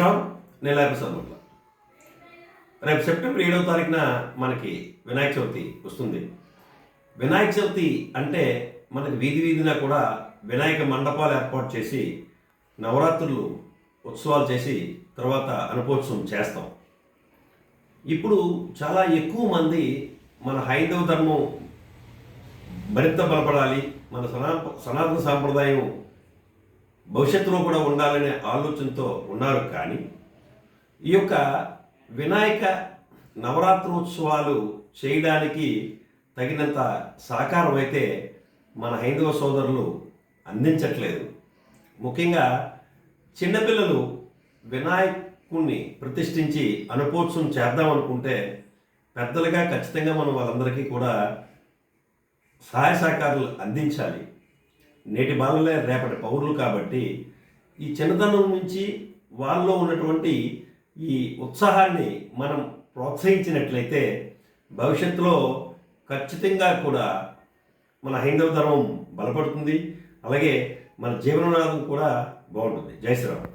శ్రీరామ్ నేను ప్రసాద్ ముట్ల రేపు సెప్టెంబర్ ఏడవ తారీఖున మనకి వినాయక చవితి వస్తుంది. వినాయక చవితి అంటే మనకి వీధి వీధిన కూడా వినాయక మండపాలు ఏర్పాటు చేసి నవరాత్రులు ఉత్సవాలు చేసి తర్వాత అనుపోత్సవం చేస్తాం. ఇప్పుడు చాలా ఎక్కువ మంది మన హైందవ ధర్మం మరింత బలపడాలి మన సనా సనాతన సాంప్రదాయం భవిష్యత్తులో కూడా ఉండాలనే ఆలోచనతో ఉన్నారు కానీ ఈ యొక్క వినాయక నవరాత్రోత్సవాలు చేయడానికి తగినంత సహకారం అయితే మన హైందవ సోదరులు అందించట్లేదు. ముఖ్యంగా చిన్నపిల్లలు వినాయకుణ్ణి ప్రతిష్ఠించి అనుపోత్సవం చేద్దామనుకుంటే పెద్దలుగా ఖచ్చితంగా మనం వాళ్ళందరికీ కూడా సహాయ సహకారాలు అందించాలి. నేటి బాలలే రేపటి పౌరులు కాబట్టి ఈ చిన్నతనం నుంచి వాళ్ళలో ఉన్నటువంటి ఈ ఉత్సాహాన్ని మనం ప్రోత్సహించినట్లయితే భవిష్యత్తులో ఖచ్చితంగా కూడా మన హైందవ ధర్మం బలపడుతుంది. అలాగే మన జీవననాదం కూడా బాగుంటుంది. జై శ్రీరామ్.